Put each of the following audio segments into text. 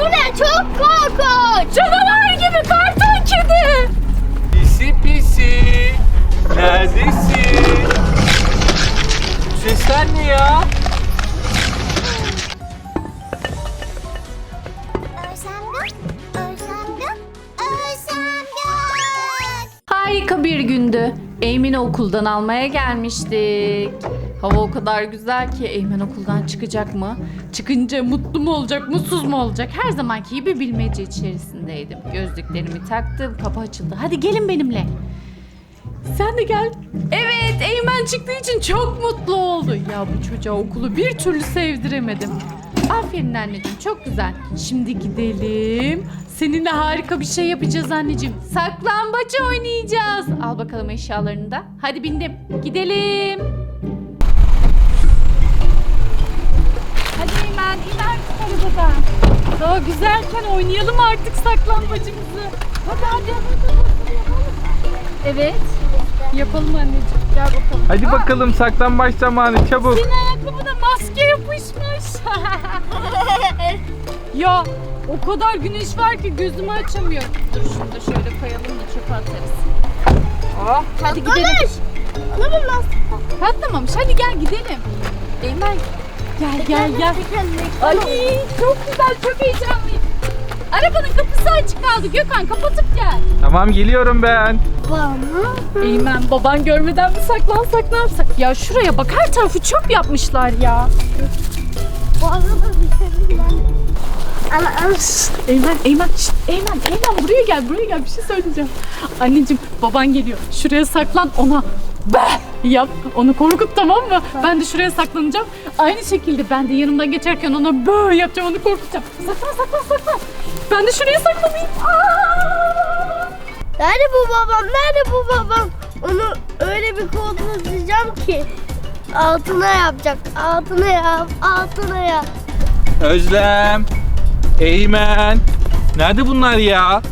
Bu ne? Çok korkunç. Canavar gibi karton kedi. Pisi pisi. Neredesin? Bu Sesler ne ya? Özlemdük, özlemdük, özlemdük. Harika bir gündü. Eymen'i okuldan almaya gelmiştik. Hava o kadar güzel ki Eymen okuldan çıkacak mı? Çıkınca mutlu mu olacak, mutsuz mu olacak? Her zamanki gibi bilmece içerisindeydim. Gözlüklerimi taktım, kapı açıldı. Hadi gelin benimle. Sen de gel. Evet, Eymen çıktığı için çok mutlu oldu. Ya bu çocuğa okulu bir türlü sevdiremedim. Aferin anneciğim, çok güzel. Şimdi gidelim. Seninle harika bir şey yapacağız anneciğim. Saklambaç oynayacağız. Al bakalım eşyalarını da. Hadi bindim. Gidelim. Daha güzelken oynayalım artık saklambacımızı. Hadi hadi. Evet. Yapalım anneciğim. Gel bakalım. Hadi Aa, bakalım saklambaç zamanı çabuk. Senin ayakkabına maske yapışmış. ya o kadar güneş var ki gözümü açamıyorum. Dur şunu da şöyle koyalım da çöpe atarız. Oh, hadi gidelim. Alamam lan. Patlamamış. Hadi gel gidelim. Eymen gel gel gel. Ay çok güzel çok heyecanlıyım. Arabanın kapısı açık kaldı. Gökhan kapatıp gel. Tamam geliyorum ben. Eymen baban görmeden mi saklansak ne yapsak? Ya şuraya bak her tarafı çöp yapmışlar ya. Bu arada bir şey. Ama ama. Eymen, Eymen, şşt, Eymen, Eymen buraya gel, buraya gel. Bir şey söyleyeceğim. Anneciğim, baban geliyor. Şuraya saklan, ona be yap. Onu korkut tamam mı? Ben de şuraya saklanacağım. Aynı şekilde ben de yanımdan geçerken ona bö yapacağım, onu korkutacağım. Saklan, saklan, saklan. Ben de şuraya saklanayım. Aa! Nerede bu babam? Nerede bu babam? Onu öyle bir korkutacağım ki. Altına yapacak. Altına yap. Altına yap. Özlem. Eymen. Nerede bunlar ya?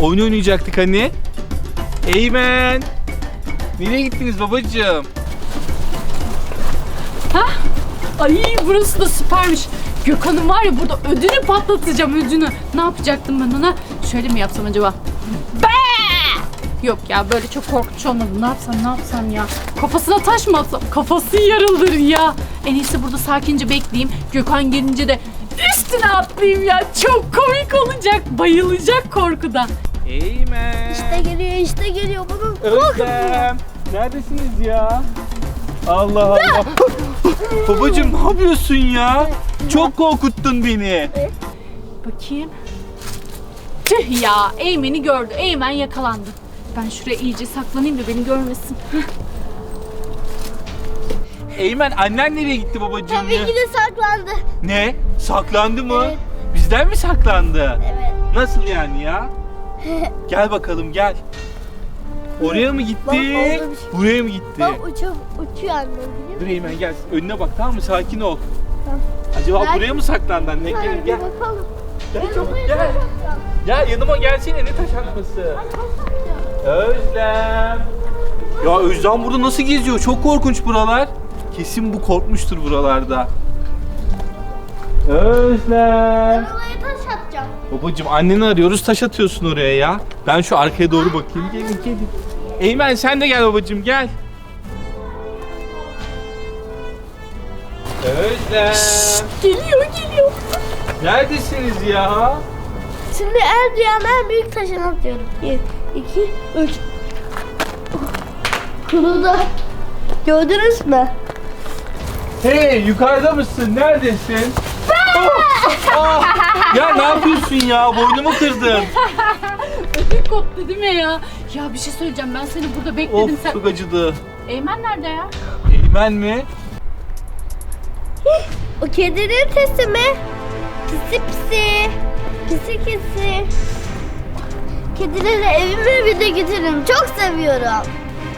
Oyun oynayacaktık hani. Eymen. Nereye gittiniz babacığım? Ay burası da süpermiş. Gökhan'ın var ya burada ödünü patlatacağım ödünü. Ne yapacaktım ben ona? Şöyle mi yapsam acaba? Be! Yok ya böyle çok korkunç olmadı. Ne yapsam ne yapsam ya? Kafasına taş mı atsam? Kafası yarılır ya. En iyisi burada sakince bekleyeyim. Gökhan gelince de üstüne atlayayım ya. Çok komik olacak. Bayılacak korkudan. Eymen. İşte geliyor işte geliyor. Bunun Özlem. Neredesiniz ya? Allah Allah. Babacığım ne yapıyorsun ya? Çok korkuttun beni. Bakayım. Tüh ya Eymen'i gördü. Eymen yakalandı. Ben şuraya iyice saklanayım da beni görmesin. Eymen annen nereye gitti babacığım Tabii ya? ki de saklandı. Ne? Saklandı mı? Evet. Bizden mi saklandı? Evet. Nasıl yani ya? Gel bakalım gel. Oraya mı gitti? Bak, şey- Buraya mı gitti? Bak uçuyor, uçuyor annem biliyor Dur Eymen gel. Önüne bak tamam mı? Sakin ol. Tamam. Acaba Ben- buraya mı saklandı anne? Gel Hadi gel. bakalım. Gel Ben çabuk gel. saklanacağım. Ya yanıma gelsene ne taş atması? Özlem. Ya Özlem burada nasıl geziyor? Çok korkunç buralar. Kesin bu korkmuştur buralarda. Özlem. Oraya taş atacağım. Babacım anneni arıyoruz taş atıyorsun oraya ya. Ben şu arkaya doğru bakayım. Gelin gelin. Eymen sen de gel babacım gel. Özlem. Geliyor geliyor. Neredesiniz ya? Şimdi en dünyanın en büyük taşını atıyorum. 1, 2, 3. Kuruldu. Gördünüz mü? Hey yukarıda mısın? Neredesin? Ya ne yapıyorsun ya? Boynumu kırdın. Ödüm koptu değil mi ya? Ya bir şey söyleyeceğim ben seni burada bekledim Of sen. çok acıdı. Eymen nerede ya? Eymen mi? O kedinin sesi mi? Pisi pisi. Pisi pisi. Kedileri evime bir de getiririm. Çok seviyorum.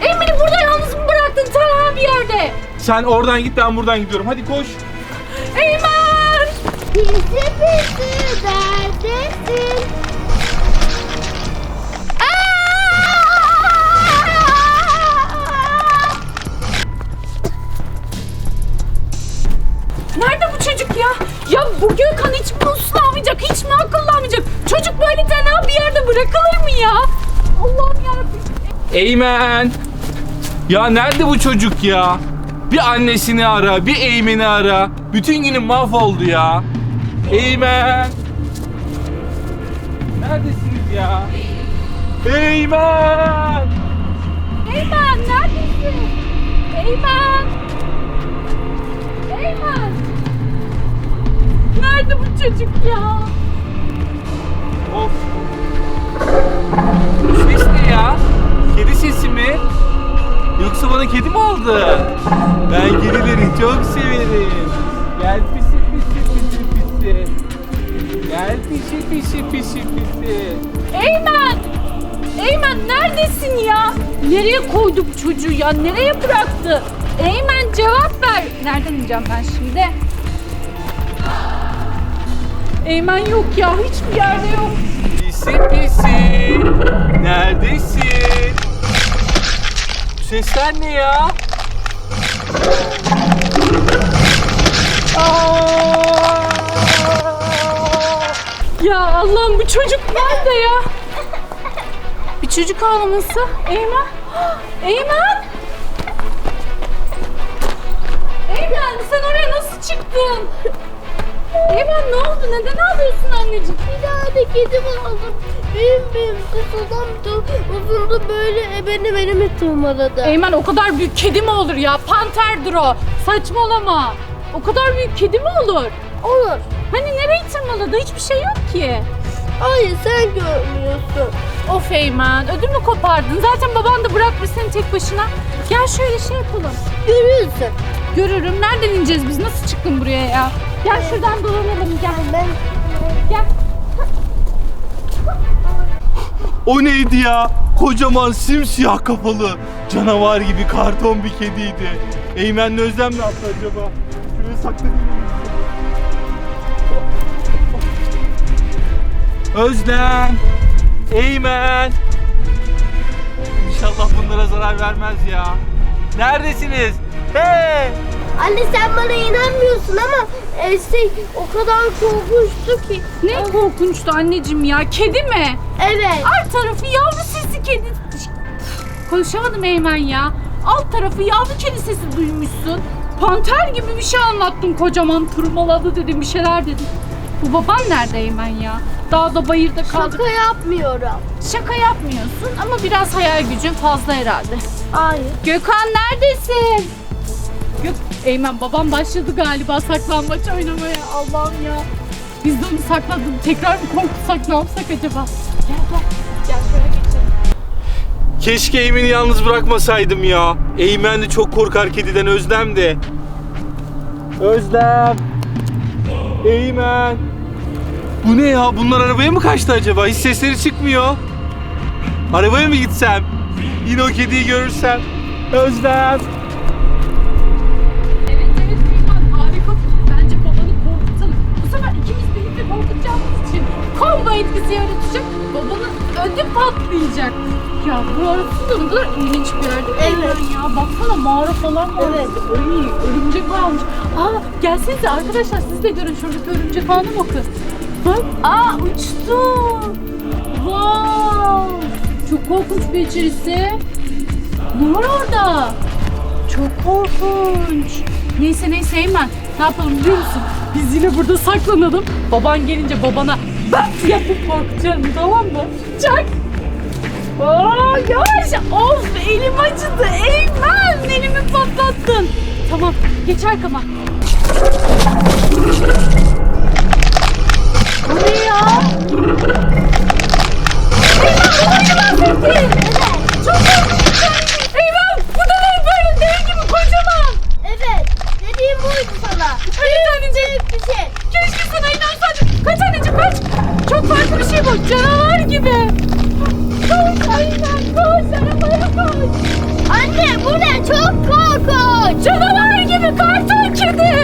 Eymen'i burada yalnız mı bıraktın Talha bir yerde? Sen oradan git ben buradan gidiyorum. Hadi koş. Eymen! Pisi pisi neredesin? Nerede bu çocuk ya? Ya bu Gökhan hiç mi uslanmayacak? bırakılır mı ya? Allah'ım yarabbim. Eymen. Ya nerede bu çocuk ya? Bir annesini ara, bir Eymen'i ara. Bütün günüm mahvoldu ya. Eymen. Neredesiniz ya? Eymen. Eymen neredesin? Eymen. Eymen. Nerede bu çocuk ya? Of. Bu ses ne ya? Kedi sesi mi? Yoksa bana kedi mi aldı? Ben kedileri çok severim. Gel pisi. Gel pisi pisi pisi pisi. Eymen! Eymen neredesin ya? Nereye koydu bu çocuğu ya? Nereye bıraktı? Eymen cevap ver. Nereden ineceğim ben şimdi? Eymen yok ya. Hiçbir yerde yok. Pisi pisi. Neredesin? Sesler ne ya? Allah'ım bu çocuk nerede ya? Bir çocuk ağlaması. Eymen. Eymen. Eymen sen oraya nasıl çıktın? Eymen ne oldu? Neden ağlıyorsun anneciğim? Bir tane kedim aldım. Benim benim susadım. Uzundu böyle beni benim tırmaladı. Eymen o kadar büyük kedi mi olur ya? Panterdir o. Saçmalama. O kadar büyük kedi mi olur? Olur. Hani nereye tırmaladı? Hiçbir şey yok ki. Hayır sen görmüyorsun. Of Eymen ödümü kopardın. Zaten baban da bırakmış seni tek başına. Gel şöyle şey yapalım. Görüyorsun. Görürüm. Nereden ineceğiz biz? Nasıl çıktın buraya ya? Gel şuradan dolanalım gel. Ben Gel. O neydi ya? Kocaman simsiyah kafalı canavar gibi karton bir kediydi. Eymen'le Özlem ne yaptı acaba? Şuraya saklanayım. Özlem! Eymen! İnşallah bunlara zarar vermez ya. Neredesiniz? Hey! Anne sen bana inanmıyorsun ama e, şey o kadar korkunçtu ki. Ne korkunçtu anneciğim ya. Kedi mi? Evet. Alt tarafı yavru sesi kedi. Konuşamadım Eymen ya. Alt tarafı yavru kedi sesi duymuşsun. Panter gibi bir şey anlattın kocaman tırmaladı dedim bir şeyler dedim. Bu baban nerede Eymen ya? Dağda bayırda kaldık. Şaka yapmıyorum. Şaka yapmıyorsun ama biraz hayal gücün fazla herhalde. Hayır. Gökhan neredesin? Gök Eymen babam başladı galiba saklambaç oynamaya. Allah'ım ya. Biz de onu sakladık. Tekrar mı korkutsak ne yapsak acaba? Gel gel. Gel şöyle geçelim. Keşke Eymen'i yalnız bırakmasaydım ya. Eymen de çok korkar kediden Özlem de. Özlem. Eymen. Bu ne ya? Bunlar arabaya mı kaçtı acaba? Hiç sesleri çıkmıyor. Arabaya mı gitsem? Yine o kediyi görürsem. Özlem. Evet evet Eymen harika. Bence babanı korkutalım. Bu sefer ikimiz birlikte korkutacağımız için combo etkisi yaratacak. Babanın ödü patlayacak. Ya burası da ne kadar ilginç bir yer değil mi Evet. Ya? Baksana mağara falan var. Evet. Ay örümcek varmış. Aa gelsenize arkadaşlar siz de görün şuradaki örümcek ağına bakın. Bak aa uçtu. Wow. Çok korkunç bir içerisi. Ne var orada? Çok korkunç. Neyse neyse Eymen. Ne yapalım biliyor musun? Biz yine burada saklanalım. Baban gelince babana ben yapıp korkacağım tamam mı? Çak. Aa, yavaş. Of elim acıdı. Eymen elimi patlattın. Tamam geç arkama. Bu ne ya? ¡Muerte!